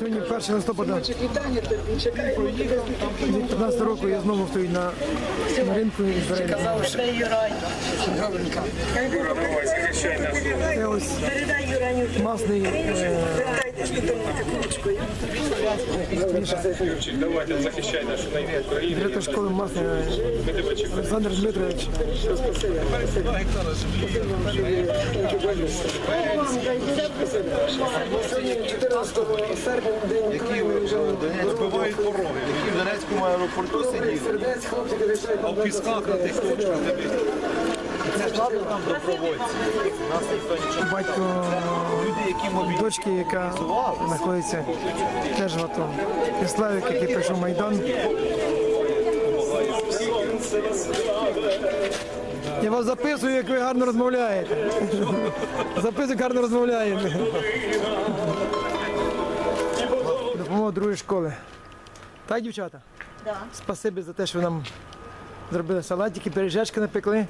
Сьогодні 1 листопада. 2015 року я знову стою на, на ринку Ізраїлю. Це ось масний е, Давайте захищай нашу найвію Україну. директор школи е, Олександр Дмитрович. Збивають пороги, які в Донецькому аеропорту сиділи, а в пісках на тих точках там добровольці. Нас ніхто нічого Батько Люди, які мобілізували. дочки, яка знаходиться теж в АТО. І Славік, який прийшов в Майдан. Я вас записую, як ви гарно розмовляєте. Записую, як гарно розмовляєте. Допомога другої школи. Так, дівчата? Да. Спасибі за те, що ви нам зробили салатики, пиріжечки напекли.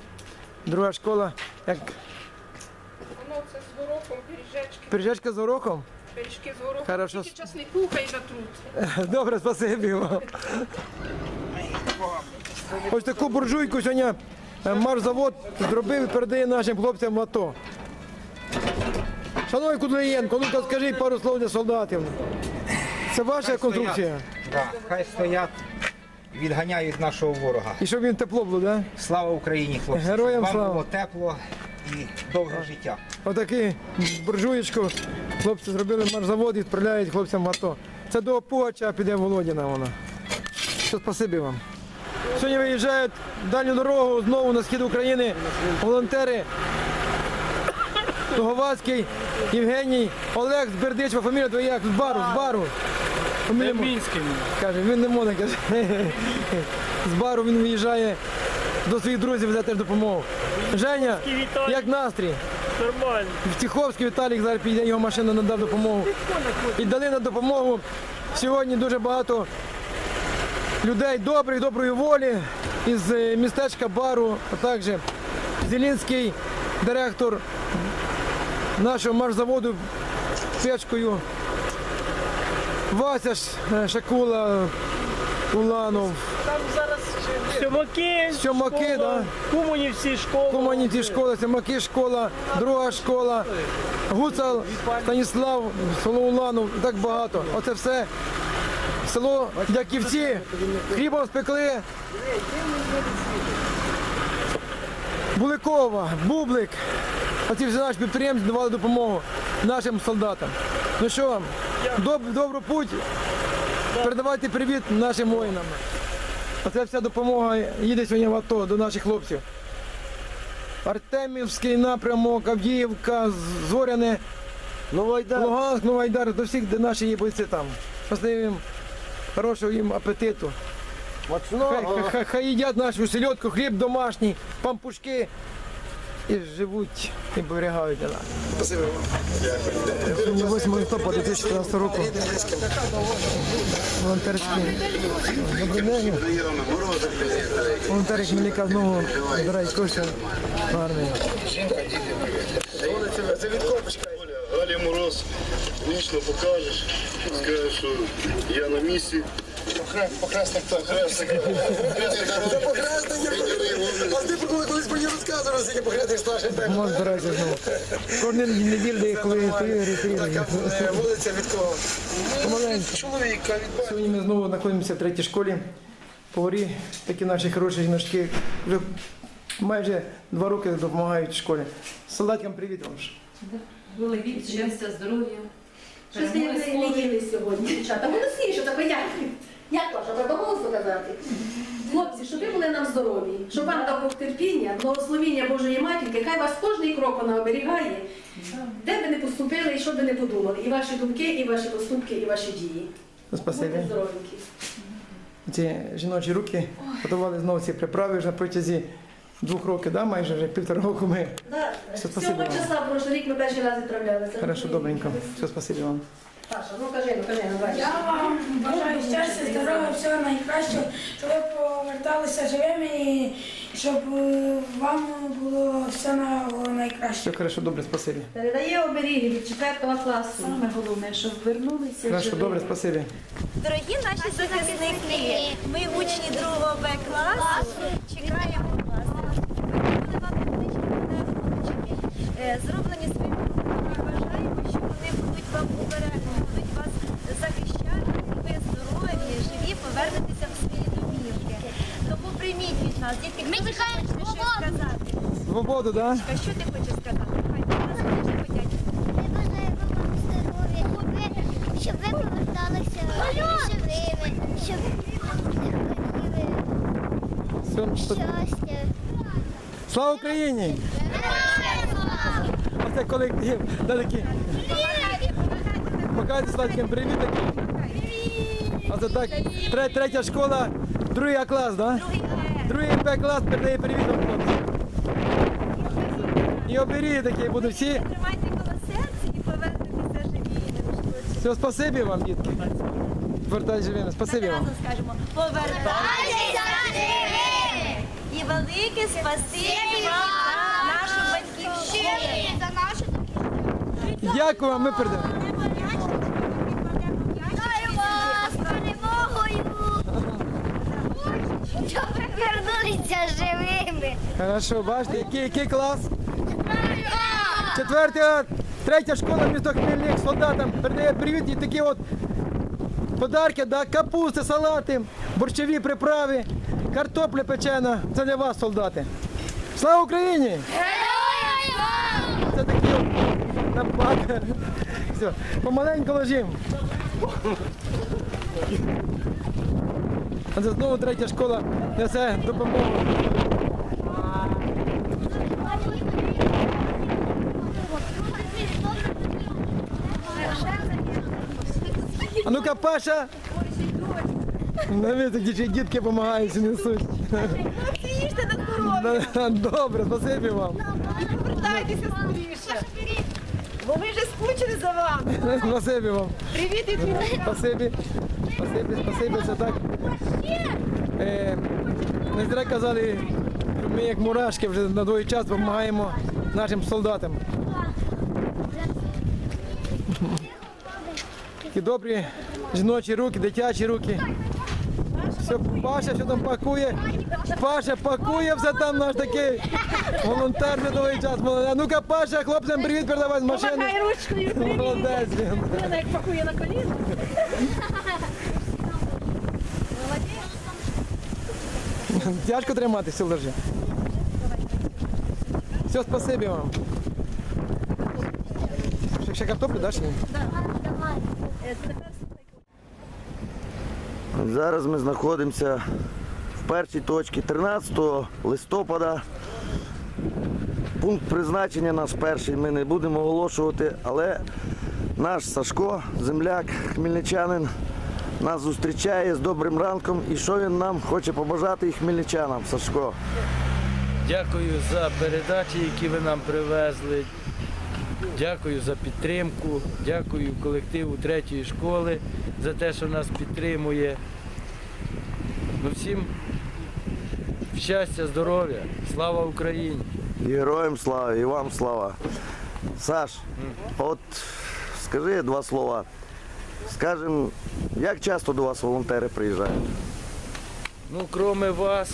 Друга школа. Як Воно це з горохом, пиріжечки, пиріжечка з горохом? пиріжки з горохом. Хорошо. Тільки часнику хай затруть. Добре, спасибі вам. Ось таку буржуйку сьогодні е, марзавод зробив і передає нашим хлопцям в АТО. Шановний Кудлиєнко, ну-ка скажіть пару слов для солдатів. Це ваша конструкція? Да, хай стоять, відганяють нашого ворога. І щоб їм тепло було. Да? Слава Україні, хлопці! Героям Вам слава! було тепло і довге життя. Отакі буржуєчку хлопці зробили марзавод і відправляють хлопцям в АТО. Це до Пугача піде Володіна вона. Все, спасибі вам. Сьогодні виїжджають дальню дорогу знову на схід України волонтери. Туговацький, Євгеній, Олег Бердичева, фамілія твоя? З бару, з бару. Фамілія Мінський. Каже, він не може, каже. З бару він виїжджає до своїх друзів, везе теж допомогу. Женя, як настрій? Нормально. В Тиховський Віталік зараз піде, його машина надав допомогу. І дали на допомогу сьогодні дуже багато людей добрих, доброї волі із е, містечка Бару, а також Зелінський, директор нашого марзаводу печкою. Вася е, Шакула, Уланов, Там зараз сьомаки, Сьомаки, школа, да. Куманівці школа. Команіті школа, Семаки школа, друга школа, Гуцал, Станіслав, село Уланов, так багато. Оце все. Село Дяківці, хлібом спекли. Буликова, Бублик. Оці всі наші підприємці давали допомогу нашим солдатам. Ну що, доб, добру путь. Передавайте привіт нашим воїнам. Оце вся допомога їде сьогодні в АТО до наших хлопців. Артемівський напрямок, Авдіївка, Зоряне, Луганськ, Новайдар, до всіх, де наші є бойці там. Їм, хорошого їм апетиту. Хай, хай, хай, хай їдять нашу селедку, хліб домашній, пампушки і живуть і берегають нас. Сьогодні 8 листопада 2014 року. Волонтерський. Добрий день. Волонтери Хмельника знову збирають кошти в армію. Оля, Галя Мороз, лично покажеш, скажеш, що я на місці. Так. Похрестник. А ти колись мені розказував, скільки похрестних старших так. Може, збираюся знову. Кожен неділю, коли приїжджає, Вулиця від кого? Чоловіка від Сьогодні ми знову знаходимося в третій школі. Поварі, такі наші хороші жіночки, вже майже два роки допомагають в школі. Солдатикам привіт вам. ж. Великий щастя, здоров'я. Щось ви не, сьогодні, дівчата. Голосніше, так як? Як ваша, треба голосно казати? Хлопці, щоб ви були нам здорові, щоб вам дав Бог терпіння, благословіння Божої Матінки, хай вас кожний крок вона оберігає, де би не поступили і що би не подумали. І ваші думки, і ваші поступки, і ваші дії. Спасибі. Будьте здоровенькі. Ці жіночі руки готували знову ці приправи вже на протязі двох років, да? майже вже півтора року ми. Да. Все, спасибо Сьомого вам. числа прошлий рік ми перший раз відправлялися. Хорошо, добренько. Все, спасибі вам. Паша, ну кажи, ну кажи, ну бачиш. Я вам бажаю щастя, здоров'я, всього найкращого, щоб ви поверталися живими і щоб е, вам було все на- найкраще. Все хорошо, добре, спасибі. Передає оберіги від 4 класу. Саме головне, щоб вернулися Хорошо, живі. добре, спасибі. Дорогі наші захисники, ми учні другого Б класу. Чекаємо вас. Ми вам е, зроблені своїми руками. Бажаємо, що вони будуть вам обережні, будуть вас захищати, і ви здорові, живі, повернетеся в свої домівки. Тому прийміть від нас, дітки, хто ще хоче щось сказати? Свободу, так? Да? Що ти хочеш сказати? Хай нас дуже подячні. Ми бажаємо вам здоров'я, щоб ви, щоб ви поверталися живими, щоб не хотіли щастя. Слава Україні! Оце колектив. Покажете сладким привіт. А це так, тре- третя школа, другий А клас, да? Другий Б клас передає привіт вам, хлопці. І оберіги такі будуть всі. Тримайте коло серця і повернетеся живі. Все, спасибі вам, дітки. Вертайте живими, спасибі вам. Разом скажемо повертайтеся живими! І велике спасибі вам нашу батьківщину. За нашу Дякую вам, ми передаємо. Вітаю вас з перемогою! Щоб ви вернулися живими! Хорошо, бачите, який, який клас? Четвертий, А, третя школа місто Хмельник солдатам передає привіт і такі от подарки, да, капусти, салати, борщові приправи, картопля печена. Це для вас, солдати. Слава Україні! Це такі от напаки. Все, помаленьку ложимо. Це знову третя школа несе допомогу. Паша! Навіть дітки, дітки допомагають, несуть. Їжте на здоров'я, Добре, спасибі вам. повертайтеся скоріше. Бо ми вже скучили за вами. Спасибі вам. Привіт і. Спасибі. Спасибі, спасибі, це так. Е, не зря казали, ми як мурашки вже на довгий час допомагаємо нашим солдатам. Такі добрі жіночі руки, дитячі руки. Все, Паша, що там пакує? Паша пакує все там наш такий волонтер на довгий час. А ну-ка, Паша, хлопцям привіт передавай з машини. Молодець він. Вона як пакує на коліна. Тяжко тримати все лежи. Все, спасибі вам. Ще, картоплю даш? Ні? Зараз ми знаходимося в першій точці 13 листопада. Пункт призначення наш перший ми не будемо оголошувати, але наш Сашко, земляк, хмельничанин, нас зустрічає з добрим ранком. І що він нам хоче побажати і хмельничанам, Сашко? Дякую за передачі, які ви нам привезли. Дякую за підтримку. Дякую колективу третьої школи за те, що нас підтримує. Ну, всім щастя, здоров'я, слава Україні! Героям слава, і вам слава. Саш, от скажи два слова. Скажем, як часто до вас волонтери приїжджають? Ну, кроме вас,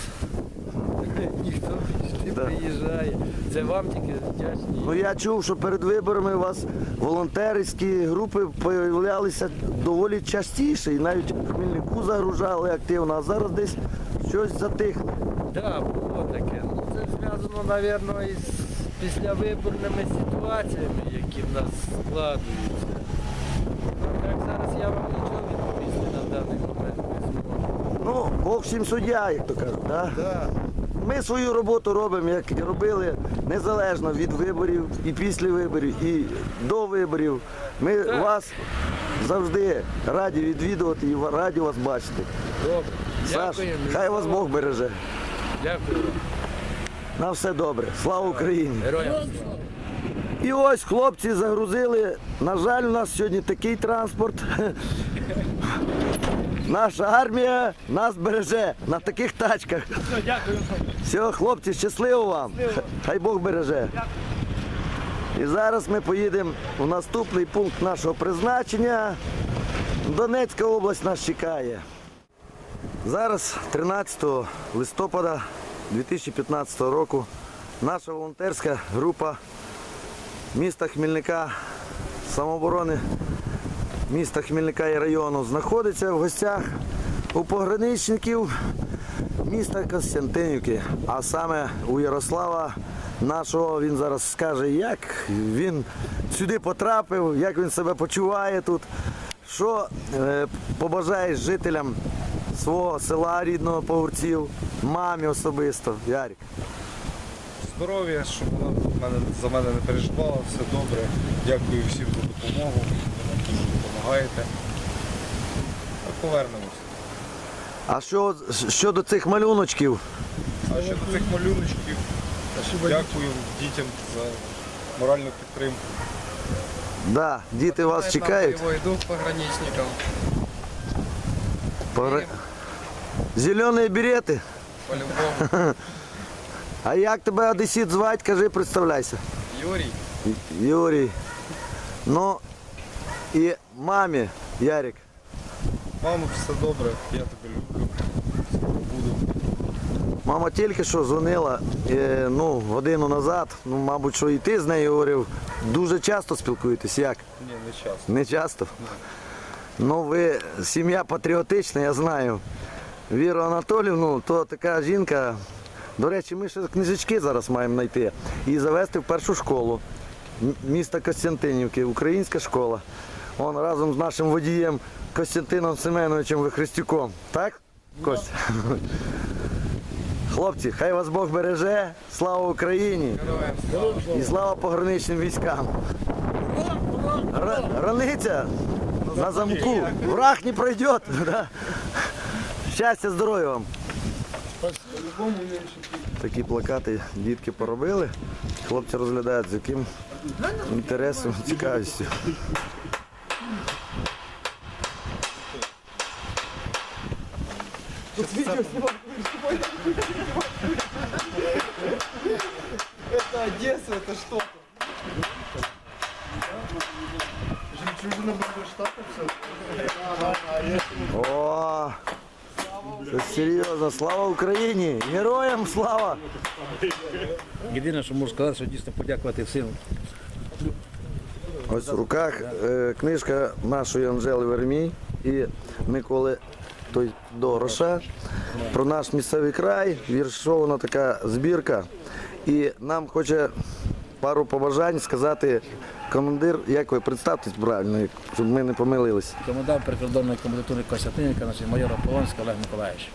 ніхто не Да. приїжджає. Це вам тільки вдячні. Ну я чув, що перед виборами у вас волонтерські групи з'являлися доволі частіше і навіть в Хмельнику загружали активно, а зараз десь щось затихло. Так, було таке. Ну, це зв'язано, мабуть, із післявиборними ситуаціями, які в нас складуються. Так зараз я вам нічого відповісти на даний момент не зможу. Ну, Бог всім суддя, як то кажуть. Да? Да. Ми свою роботу робимо, як і робили незалежно від виборів, і після виборів, і до виборів. Ми вас завжди раді відвідувати і раді вас бачити. Добре. Саш, Дякую. хай вас Бог береже. Дякую. На все добре. Слава Україні! Героям. І ось хлопці загрузили. На жаль, у нас сьогодні такий транспорт. Наша армія нас береже на таких тачках. Дякую. Все, хлопці, щасливо вам. Хай Бог береже. І зараз ми поїдемо у наступний пункт нашого призначення. Донецька область нас чекає. Зараз 13 листопада 2015 року наша волонтерська група міста Хмільника, самооборони міста Хмільника і району знаходиться в гостях у пограничників міста Костянтинівки, а саме у Ярослава нашого, він зараз скаже, як він сюди потрапив, як він себе почуває тут, що е, побажаєш жителям свого села рідного Погурців, мамі особисто. Ярик. Здоров'я, щоб вона за мене не переживала, все добре. Дякую всім за допомогу. Допомагаєте. Повернемось. А що щодо цих малюночків? А щодо цих малюночків, дякую дітям за моральну підтримку. Да, діти вас чекають. Йду пограничникам. Пора- Зелені берети. По-любому. А як тебе одесіт звати, кажи, представляйся. Юрій. Юрій. Ну і мамі, Ярик. Мамо, все добре, я тебе люблю. Скоро буду. Мама тільки що дзвонила е, ну, годину назад. Ну, мабуть, що і ти з нею говорив. Дуже часто спілкуєтесь, як? Ні, не час. Не часто? Ну, ви сім'я патріотична, я знаю. Віру Анатолівну, то така жінка. До речі, ми ще книжечки зараз маємо знайти і завести в першу школу м- міста Костянтинівки, українська школа. Он разом з нашим водієм Костянтином Семеновичем Вихрестюком. Так? Костя? Хлопці, хай вас Бог береже. Слава Україні! І слава пограничним військам. Ра- Раниця на замку. Враг не пройде. Щастя, здоров'я вам. Такі плакати дітки поробили. Хлопці розглядають з яким інтересом, цікавістю. Это Одесса, это что? Жемчужина Бангштата О, це серйозно. Слава Україні! Героям слава! Єдине, що можу сказати, що дійсно подякувати всім. Ось в руках е, книжка нашої Анжели Вермій і Миколи той Дороша про наш місцевий край. Віршована така збірка. І нам хоче пару побажань сказати командир, як ви представтесь правильно, щоб ми не помилились. Комендант прикордонної комендатури Костянтинівка, наш майор Полонський Олег Миколаївич.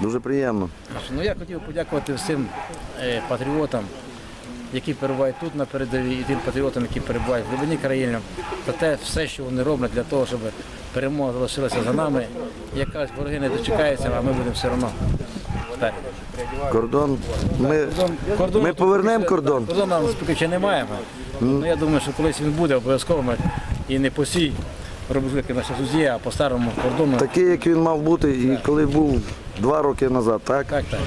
Дуже приємно. Ну, я хотів подякувати всім е, патріотам, які перебувають тут на передовій, і тим патріотам, які перебувають в глибині країни, за те все, що вони роблять для того, щоб перемога залишилася за нами. Як кажуть, вороги не дочекаються, а ми будемо все одно. Кордон. Ми, Кордон- ми повернемо кордон. Кордон нам поки ще не маємо. Ну, я думаю, що колись він буде обов'язково ми і не по сій робити наша Зузія, а по старому кордону. Такий, як він мав бути, і коли був два роки назад, так? Так, так.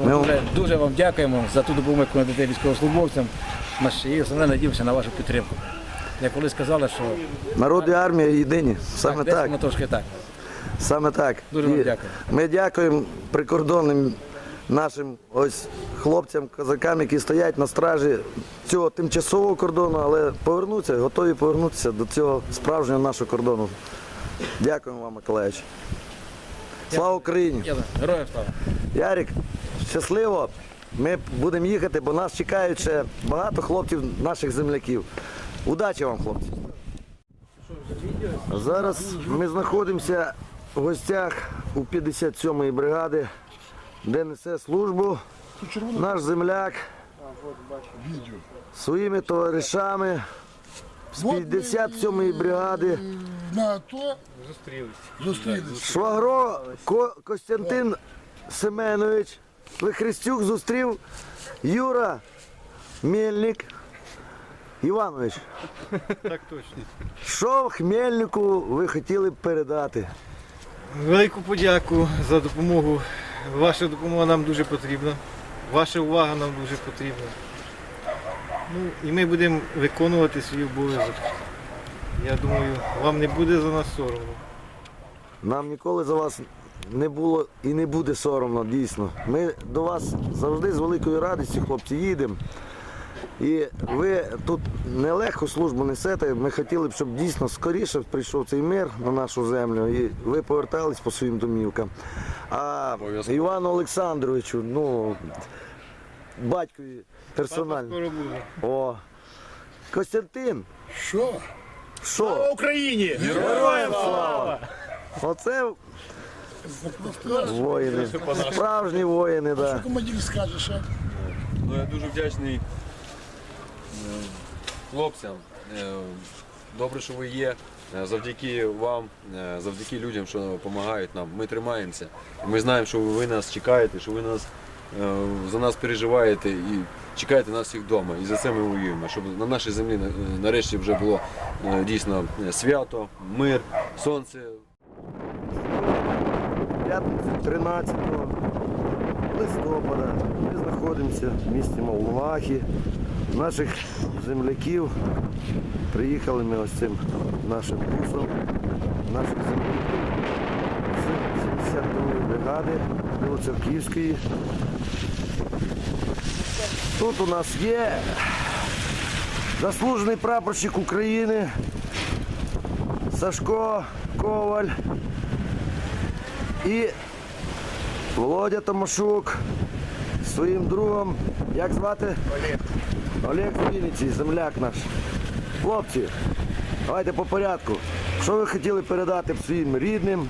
Ми вам- Дуже, дуже вам дякуємо за ту допомогу, яку надаєте військовослужбовцям. Наші і основне надіємося на вашу підтримку. Як коли сказали, що Народ і армія єдині. Саме десь так. воно трошки так. Саме так. Дуже вам І дякую. Ми дякуємо прикордонним нашим ось хлопцям, козакам, які стоять на стражі цього тимчасового кордону, але повернуться, готові повернутися до цього справжнього нашого кордону. Дякуємо вам, Миколаївич. Слава Україні! Я- Героям слава! Ярик, щасливо. Ми будемо їхати, бо нас чекають ще багато хлопців, наших земляків. Удачі вам, хлопці. Зараз ми знаходимося в гостях у 57-ї бригади, де несе службу наш земляк своїми товаришами з 57-ї бригади. На то Зустрілись. Зустрілися. Швагро Ко- Костянтин Іванович, Так точно. що Хмельнику ви хотіли б передати? Велику подяку за допомогу. Ваша допомога нам дуже потрібна. Ваша увага нам дуже потрібна. Ну, і ми будемо виконувати свій обов'язок. Я думаю, вам не буде за нас соромно. Нам ніколи за вас не було і не буде соромно, дійсно. Ми до вас завжди з великою радістю, хлопці, їдемо. І ви тут нелегко службу несете. Ми хотіли б, щоб дійсно скоріше прийшов цей мир на нашу землю і ви повертались по своїм домівкам. А Івану Олександровичу, ну, батькові персонально. Скоро буде. О, Костянтин, Що? що? Україні! Героям слава! Оце воїни. Справжні воїни, так. Да. Командир скаже, що? Ну, я дуже вдячний е, хлопцям. Е, Добре, що ви є. Е, Завдяки вам, завдяки людям, що допомагають нам. Ми тримаємося. Ми знаємо, що ви нас чекаєте, що ви нас за нас переживаєте і чекаєте нас всіх вдома. І за це ми воюємо. Щоб на нашій землі нарешті вже було дійсно свято, мир, сонце. П'ятницю 13 листопада ми знаходимося в місті Молдовахі. Наших земляків приїхали ми ось цим нашим бусом, наших земляків з 72-ї бригади Білоцерківської. Тут у нас є заслужений прапорщик України Сашко Коваль. І Володя Томашук своїм другом. Як звати? Олег. Олег з Вінниці, земляк наш. Хлопці, давайте по порядку. Що ви хотіли передати своїм рідним,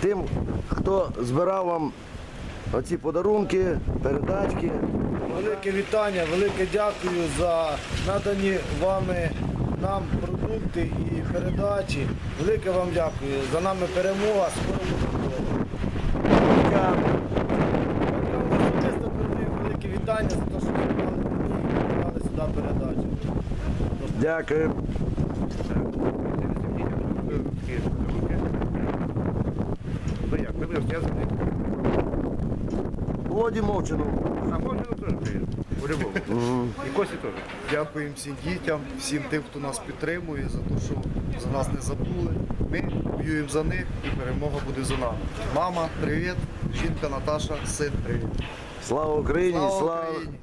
тим, хто збирав вам оці подарунки, передачки. Велике вітання, велике дякую за надані вами нам продукти і передачі. Велике вам дякую. За нами перемога, скоро перемога. Я вам особисто передаю велике вітання за те, що ви приймали мені і приймали сюди передачу. Дякую. Ну як, ви? Володі Мовчину. А може теж приїдете? По-любому. І Косі теж. Дякуємо всім дітям, всім тим, хто нас підтримує, за те, що за нас не забули. Ми воюємо за них і перемога буде за нами. Мама, привіт, жінка Наташа, син, привіт. Слава Україні! Слава Слава! Україні!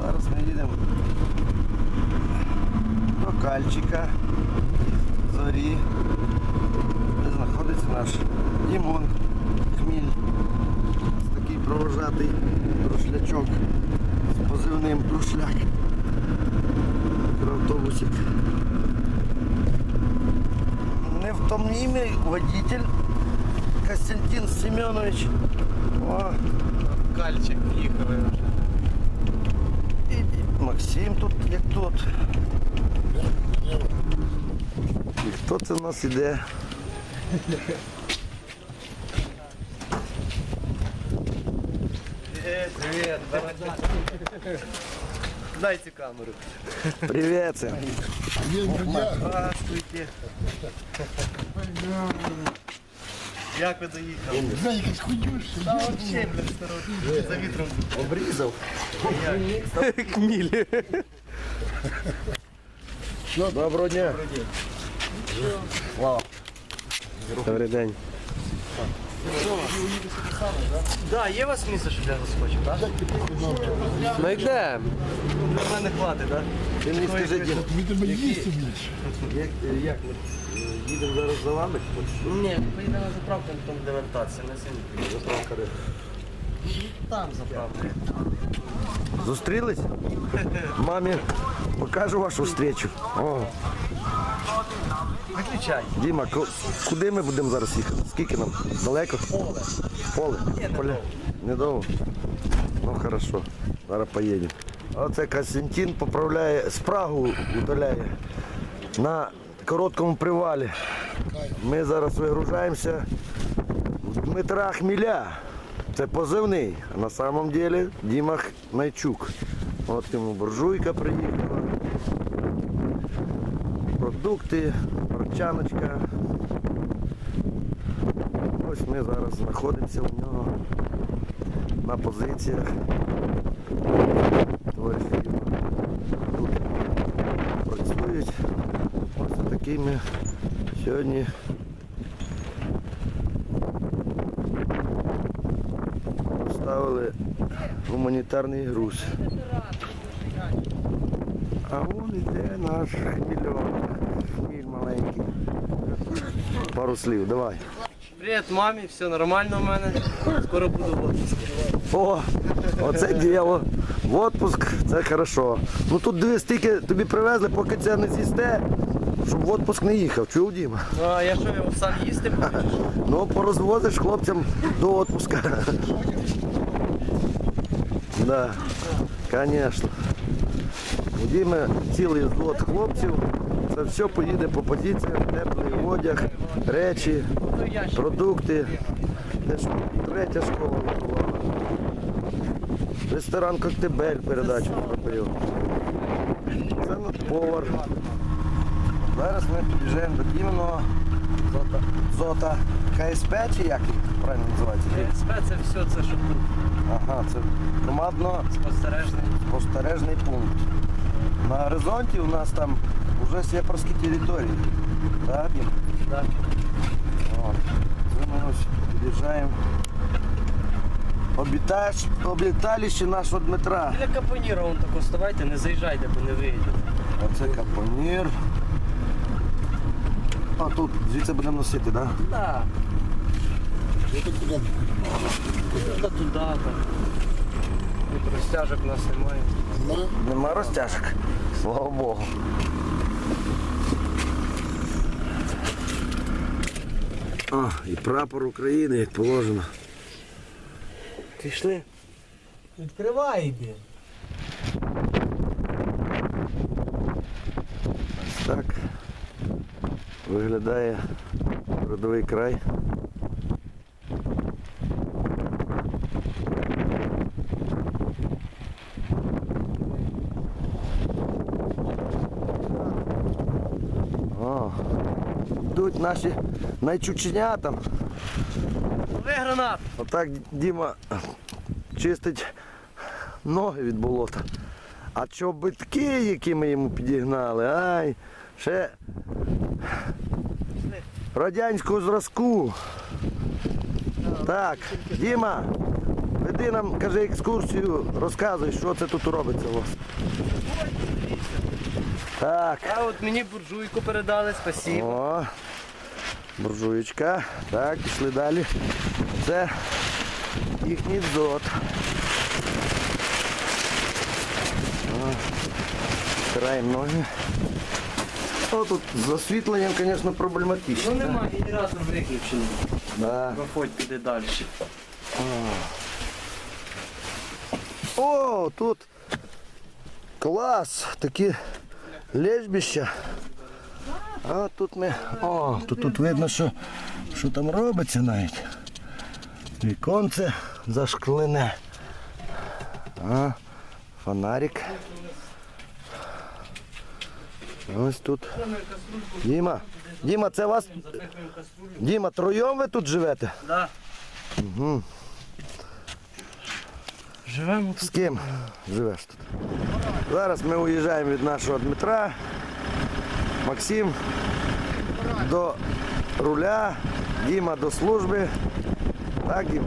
Зараз ми їдемо до Кальчика, зорі, де знаходиться наш Дімон Хміль. Ось такий провожатий друшлячок з позивним друшляк. Автобусик. Невтомнімий водитель Костянтин Семенович. О, Кальчик їхали вже. і Максим тут як тут. І хто це в нас іде? Привіт, Дайте камеру. Привіт. Син. Здравствуйте. Як ви доїхали? Знаю, якийсь худюш. Та взагалі без За вітром. Обрізав. Кміль. Доброго дня. Слава. Добрий день. Да, є у вас місце, щоб я заскочив, так? Ми йдемо. На мене хватить, так? Ти мені скажи, Дім, Тобі треба їсти більше. як, як ми е, їдемо зараз за вами? Ні, поїдемо на заправку, там де вертатися, на сьогодні. Заправка де? Там заправка. Зустрілись? Мамі покажу вашу встречу. О, Виключай. Діма, ку- куди ми будемо зараз їхати? Скільки нам? Далеко? Поле. Поле? Поле. Недовго? Ну хорошо. Зараз поїдемо. Оце Костянтин поправляє спрагу, удаляє на короткому привалі. Ми зараз вигружаємося Дмитра Хміля. Це позивний. А на самом деле Діма Найчук. От йому буржуйка приїхала. продукти, горчаночка. Ось ми зараз знаходимося у нього на позиціях. Товариші тут працюють. Такий ми сьогодні поставили гуманітарний груз. А вон іде наш хмільок. Хміль маленький. Пару слів, давай. Привіт, мамі, все нормально в мене. Скоро буду в отпуску. О, оце діло. В отпуск, це хорошо. Ну тут диви, стільки тобі привезли, поки це не з'їсте, щоб в отпуск не їхав. Чув, Діма? Ну, а я що його сам їсти що? Ну, порозвозиш хлопцям до отпуска. Да, звісно. У Діми цілий злот хлопців. Це все поїде по позиціям, теплий одяг, речі, продукти. Це ж третя школа готувала. Ресторан Коктебель передачу зробив. Це повар. Зараз ми під'їжджаємо до Дімного Зота. Зота КСП чи як їх правильно називається? КСП це все, це що тут. Ага, це командно Спостережний. спостережний пункт. На горизонті у нас там вже сепарські території. Так, Дім? Так. От. Це ми ось під'їжджаємо. Обітаєш, обіталище нашого Дмитра. Біля капоніра вон тако ставайте, не заїжджайте, бо не вийде. Оце капонір. А тут звідси будемо носити, так? Да? Так. Туди, туди, там. Тут розтяжок у нас немає. Нема розтяжок. Слава Богу. А, і прапор України, як положено. Пішли. Відкривай йди. Ось так виглядає родовий край. О, йдуть наші найчученята. Ви гранат. Отак Діма чистить ноги від болота. А чобитки, які ми йому підігнали, ай, ще радянського зразку. Так, Діма, веди нам, каже, екскурсію, розказуй, що це тут робиться у вас. Так. А от мені буржуйку передали, спасибо. О, буржуєчка. Так, пішли далі. Це їхній дзот. О, Стираємо ноги. О, тут з освітленням, звісно, проблематично. Ну нема, генератор виключений. Да. Проходь піде далі. О, тут клас, такі лежбища. А тут ми. О, тут, тут видно, що, що там робиться навіть. Віконце зашклене. А, фонарик. Ось тут. Діма, Діма, це вас. Діма, троєм ви тут живете? Да. Угу. Живемо З ким живеш тут? Зараз ми уїжджаємо від нашого Дмитра. Максим до руля, Діма до служби. Так, Дім?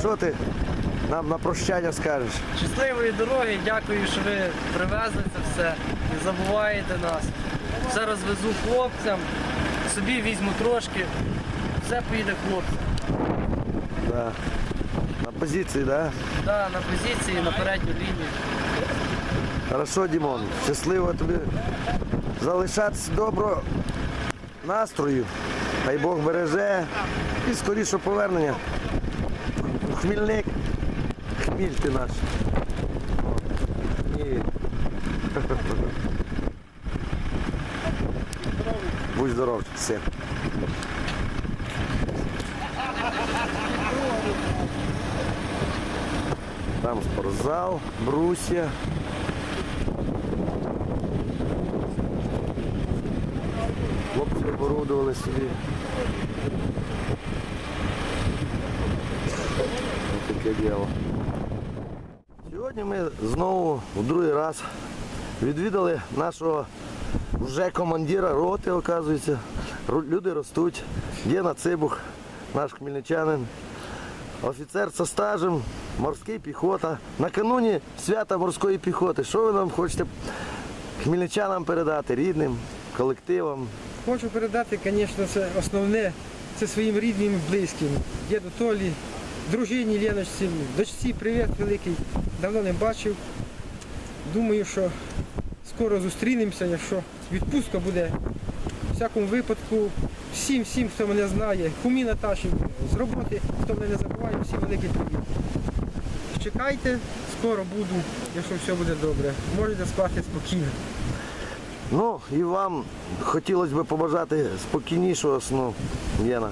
Що ти нам на прощання скажеш? Щасливої дороги, дякую, що ви привезли це все. Не забуваєте нас. Все розвезу хлопцям, собі візьму трошки, все поїде хлопцям. Да. На позиції, так? Да? Да, на позиції, на передню лінію. Хорошо, Дімон, щасливо тобі залишатися доброго настрою. Хай Бог береже і скоріше повернення. Хмільник. Хміль ти наш. О, І... Будь здоров, все. Там спортзал, брусья. оборудували собі. Ось таке діло. Сьогодні ми знову у другий раз відвідали нашого вже командира роти, оказується. Люди ростуть. Гена Цибух, наш хмельничанин, офіцер со стажем, морський піхота. Накануні свята морської піхоти. Що ви нам хочете хмельничанам передати, рідним, колективам? Хочу передати, звісно, це основне, це своїм рідним і близьким. Діду Толі, дружині Леночці, дочці привіт великий. Давно не бачив. Думаю, що скоро зустрінемося, якщо відпустка буде. В всякому випадку, всім, всім, хто мене знає, кумі Наташі з роботи, хто мене не забуває, всім великий привіт. Чекайте, скоро буду, якщо все буде добре. Можете спати спокійно. Ну і вам хотілося б побажати спокійнішого сну, Єна.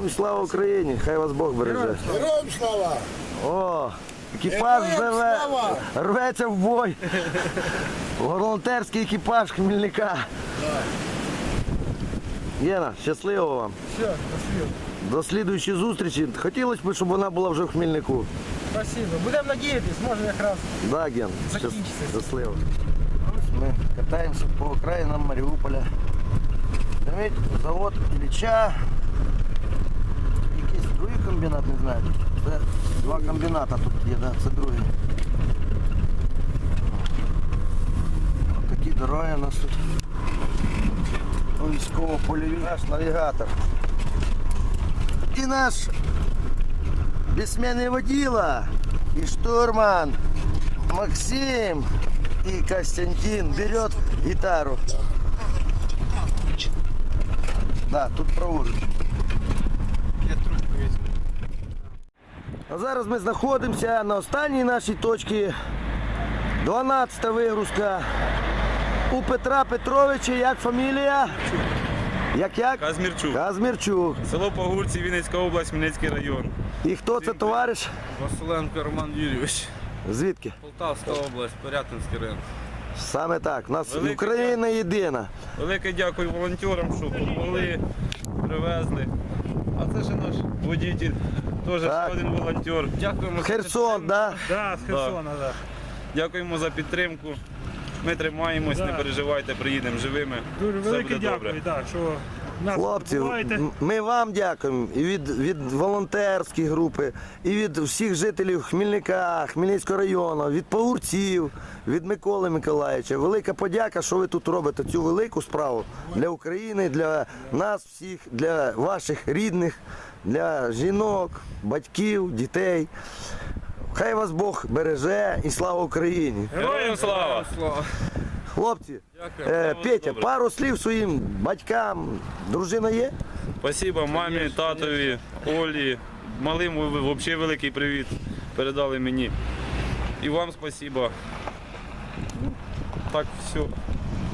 Ну і слава Україні, хай вас Бог береже. Героям слава! О, екіпаж живе, рветься в бой. Волонтерський екіпаж Хмельника. Єна, щасливо вам. Все, спасибо. До слідуючої зустрічі. Хотілося б, щоб вона була вже в Хмельнику. Спасибо. Будемо надіятись, може якраз. Да, Ген, щас- Закінчиться. щасливо. Ось ми катаємося по окраїнам Маріуполя. Дивіть, завод Ілліча. Якийсь другий комбінат, не знаю. Це два комбіната тут є, да, це другий. Ось такі дороги у нас тут. Військово-польові наш навігатор. І наш бессменный водила и штурман Максим и Костянтин берет гитару. Да, тут праворуч. А зараз ми знаходимося на останній нашій точці. 12 вигрузка. У Петра Петровича як фамілія? Як як? Казмірчук. Казмірчук. Село Погурці, Вінницька область, Хмельницький район. І хто це товариш? Василенко Роман Юрійович. Звідки? Полтавська область, Порятинський район. Саме так. У нас Велике Україна єдина. Велике дякую волонтерам, що допомогли, привезли. А це ще наш водитель, теж один волонтер. Дякуємо за Херсон, да? Да, з Херсона, да. Дякуємо за підтримку. Ми тримаємось, не переживайте, приїдемо живими. Дуже Все велике буде дякую, да, що нас Хлопці, забуваєте. м- ми вам дякуємо і від, від волонтерської групи, і від всіх жителів Хмельника, Хмельницького району, від погурців, від Миколи Миколаївича. Велика подяка, що ви тут робите цю велику справу для України, для нас всіх, для ваших рідних, для жінок, батьків, дітей. Хай вас Бог береже і слава Україні! Героям слава! Хлопці, е, Петя, добре. пару слів своїм батькам. Дружина є? Спасибо мамі, татові, Олі. Малим ви- ви- взагалі великий привіт передали мені. І вам спасибо. Так, все.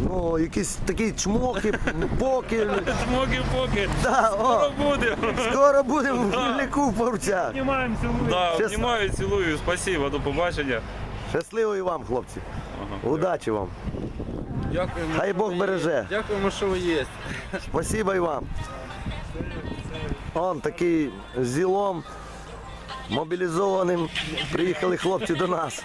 Ну, якісь такі чмоки, поки. Чмоки-поки. Да, о, Скоро будемо. скоро будемо в Хмельнику в Порцях. Знімаємо, цілуємо. Да, Щас- обнімаю, цілую. Спасибо, до побачення. Щасливо і вам, хлопці. Удачі вам. Дякуємо. Хай Бог береже. Дякуємо, що ви є. Спасибо і вам. Он такий з зілом мобілізованим. Приїхали хлопці до нас.